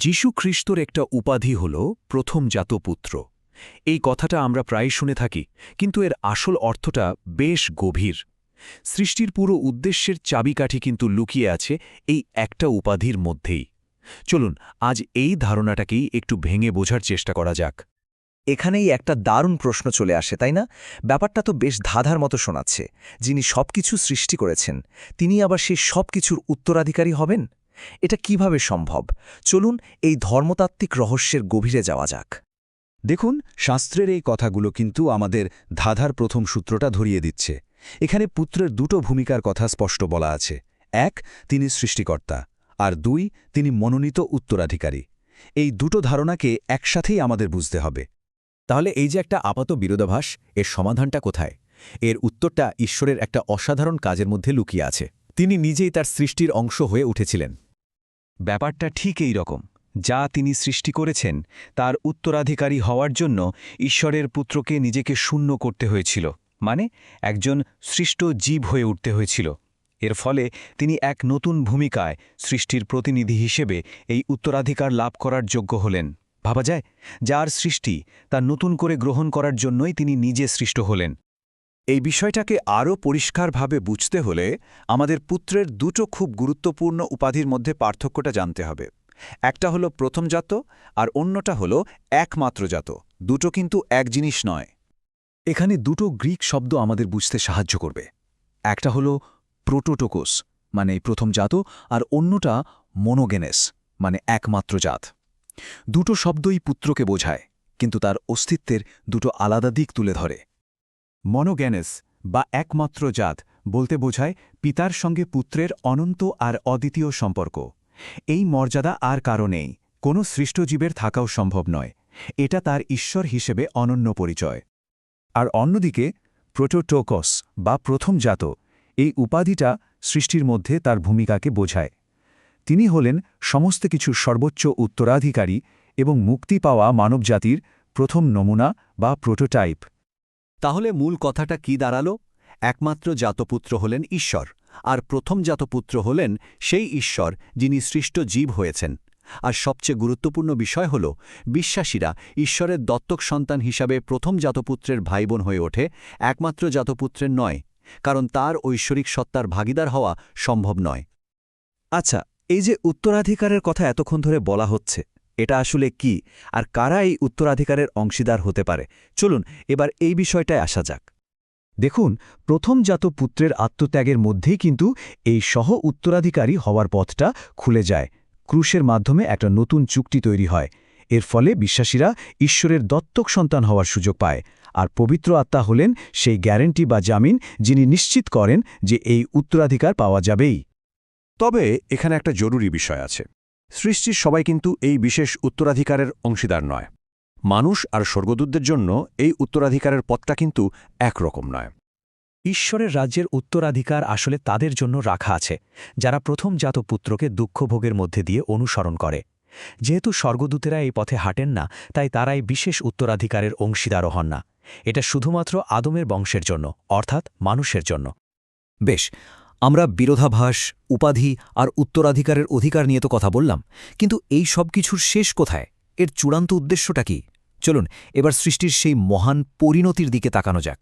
যীশু খ্রিস্টর একটা উপাধি হল প্রথম জাত পুত্র এই কথাটা আমরা প্রায় শুনে থাকি, কিন্তু এর আসল অর্থটা বেশ গভীর। সৃষ্টির পুরো উদ্দেশ্যের চাবিকাঠি কিন্তু লুকিয়ে আছে এই একটা উপাধির মধ্যেই। চলুন, আজ এই ধারণাটাকেই একটু ভেঙে বোঝার চেষ্টা করা যাক। এখানেই একটা দারুণ প্রশ্ন চলে আসে, তাই না? ব্যাপারটা তো বেশ ধাঁধার মতো শোনাচ্ছে। যিনি সবকিছু সৃষ্টি করেছেন, তিনি আবার সেই সবকিছুর উত্তরাধিকারী হবেন? এটা কীভাবে সম্ভব? চলুন এই ধর্মতাত্ত্বিক রহস্যের গভীরে যাওয়া যাক। দেখুন, শাস্ত্রের এই কথাগুলো কিন্তু আমাদের ধাঁধার প্রথম সূত্রটা ধরিয়ে দিচ্ছে। এখানে পুত্রের দুটো ভূমিকার কথা স্পষ্ট বলা আছে। এক, তিনি সৃষ্টিকর্তা, আর দুই, তিনি মনোনীত উত্তরাধিকারী। এই দুটো ধারণাকে একসাথেই আমাদের বুঝতে হবে। তাহলে এই যে একটা আপাত বিরোধাভাস, এর সমাধানটা কোথায়? এর উত্তরটা ঈশ্বরের একটা অসাধারণ কাজের মধ্যে লুকিয়ে আছে। তিনি নিজেই তার সৃষ্টির অংশ হয়ে উঠেছিলেন। ব্যাপারটা ঠিক এই রকম। যা তিনি সৃষ্টি করেছেন, তার উত্তরাধিকারী হওয়ার জন্য ঈশ্বরের পুত্রকে নিজেকে শূন্য করতে হয়েছিল মানে একজন সৃষ্ট জীব হয়ে উঠতে হয়েছিল। এর ফলে তিনি এক নতুন ভূমিকায় সৃষ্টির প্রতিনিধি হিসেবে এই উত্তরাধিকার লাভ করার যোগ্য হলেন। ভাবা যায়, যার সৃষ্টি তা নতুন করে গ্রহণ করার জন্যই তিনি নিজে সৃষ্ট হলেন। এই বিষয়টাকে আরও পরিষ্কারভাবে বুঝতে হলে আমাদের পুত্রের দুটো খুব গুরুত্বপূর্ণ উপাধির মধ্যে পার্থক্যটা জানতে হবে। একটা হলো প্রথমজাত আর অন্যটা হলো একমাত্রজাত দুটো কিন্তু এক জিনিস নয়। এখানে দুটো গ্রিক শব্দ আমাদের বুঝতে সাহায্য করবে। একটা হলো প্রোটোটোকোস মানে প্রথম জাত, আর অন্যটা মনোগেনেস মানে একমাত্র জাত। দুটো শব্দই পুত্রকে বোঝায়, কিন্তু তার অস্তিত্বের দুটো আলাদা দিক তুলে ধরে। মনোগ্যানেস বা একমাত্র জাত বলতে বোঝায় পিতার সঙ্গে পুত্রের অনন্ত আর অদ্বিতীয় সম্পর্ক। এই মর্যাদা আর কারণেই কোনো সৃষ্টজীবের থাকাও সম্ভব নয়, এটা তার ঈশ্বর হিসেবে অনন্য পরিচয়। আর অন্যদিকে, প্রোটোটোকস বা প্রথম জাত, এই উপাধিটা সৃষ্টির মধ্যে তার ভূমিকাকে বোঝায়। তিনি হলেন সমস্ত কিছুর সর্বোচ্চ উত্তরাধিকারী এবং মুক্তি পাওয়া মানবজাতির প্রথম নমুনা বা প্রোটোটাইপ। তাহলে মূল কথাটা কি দাঁড়াল? একমাত্র জাতপুত্র হলেন ঈশ্বর, আর প্রথম জাতপুত্র হলেন সেই ঈশ্বর যিনি সৃষ্ট জীব হয়েছেন। আর সবচেয়ে গুরুত্বপূর্ণ বিষয় হল, বিশ্বাসীরা ঈশ্বরের দত্তক সন্তান হিসাবে প্রথম জাতপুত্রের ভাইবোন হয়ে ওঠে একমাত্র জাতপুত্রের নয়, কারণ তার ঐশ্বরিক সত্তার ভাগিদার হওয়া সম্ভব নয়। আচ্ছা এই যে উত্তরাধিকারের কথা এতক্ষণ ধরে বলা হচ্ছে এটা আসলে কি আর কারা এই উত্তরাধিকারের অংশীদার হতে পারে? চলুন এবার এই বিষয়টায় আসা যাক। দেখুন প্রথমজাত পুত্রের আত্মত্যাগের মধ্যেই কিন্তু এই সহ উত্তরাধিকারী হওয়ার পথটা খুলে যায়। ক্রুশের মাধ্যমে একটা নতুন চুক্তি তৈরি হয়। এর ফলে বিশ্বাসীরা ঈশ্বরের দত্তক সন্তান হওয়ার সুযোগ পায়। আর পবিত্র আত্মা হলেন সেই গ্যারেন্টি বা জামিন যিনি নিশ্চিত করেন যে এই উত্তরাধিকার পাওয়া যাবেই। তবে এখানে একটা জরুরি বিষয় আছে। সৃষ্টির সবাই কিন্তু এই বিশেষ উত্তরাধিকারের অংশীদার নয়। মানুষ আর স্বর্গদূতদের জন্য এই উত্তরাধিকারের পথটা কিন্তু একরকম নয়। ঈশ্বরের রাজ্যের উত্তরাধিকার আসলে তাদের জন্য রাখা আছে, যারা প্রথম জাত পুত্রকে দুঃখভোগের মধ্যে দিয়ে অনুসরণ করে। যেহেতু স্বর্গদূতেরা এই পথে হাঁটেন না, তাই তারাই বিশেষ উত্তরাধিকারের অংশীদারও হন না। এটা শুধুমাত্র আদমের বংশের জন্য, অর্থাৎ মানুষের জন্য। বেশ আমরা বিরোধাভাস, উপাধি আর উত্তরাধিকারের অধিকার নিয়ে তো কথা বললাম, কিন্তু এই সব কিছুর শেষ কোথায়? এর চূড়ান্ত উদ্দেশ্যটা কি? চলুন, এবার সৃষ্টির সেই মহান পরিণতির দিকে তাকানো যাক।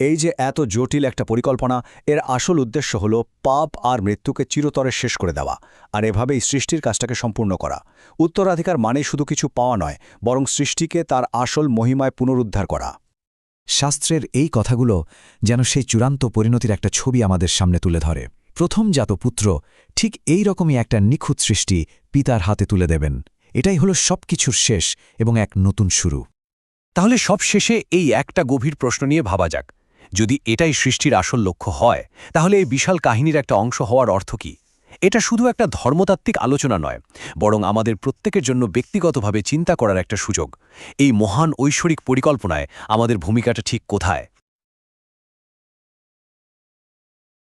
এই যে এত জটিল একটা পরিকল্পনা, এর আসল উদ্দেশ্য হল পাপ আর মৃত্যুকে চিরতরে শেষ করে দেওয়া, আর এভাবেই সৃষ্টির কাজটাকে সম্পূর্ণ করা। উত্তরাধিকার মানে শুধু কিছু পাওয়া নয়, বরং সৃষ্টিকে তার আসল মহিমায় পুনরুদ্ধার করা। শাস্ত্রের এই কথাগুলো যেন সেই চূড়ান্ত পরিণতির একটা ছবি আমাদের সামনে তুলে ধরে। প্রথম জাত পুত্র ঠিক এই রকমই একটা নিখুঁত সৃষ্টি পিতার হাতে তুলে দেবেন। এটাই হলো সবকিছুর শেষ এবং এক নতুন শুরু। তাহলে সব শেষে এই একটা গভীর প্রশ্ন নিয়ে ভাবা যাক। যদি এটাই সৃষ্টির আসল লক্ষ্য হয়, তাহলে এই বিশাল কাহিনীর একটা অংশ হওয়ার অর্থ কি? এটা শুধু একটা ধর্মতাত্ত্বিক আলোচনা নয়, বরং আমাদের প্রত্যেকের জন্য ব্যক্তিগতভাবে চিন্তা করার একটা সুযোগ। এই মহান ঐশ্বরিক পরিকল্পনায় আমাদের ভূমিকাটা ঠিক কোথায়?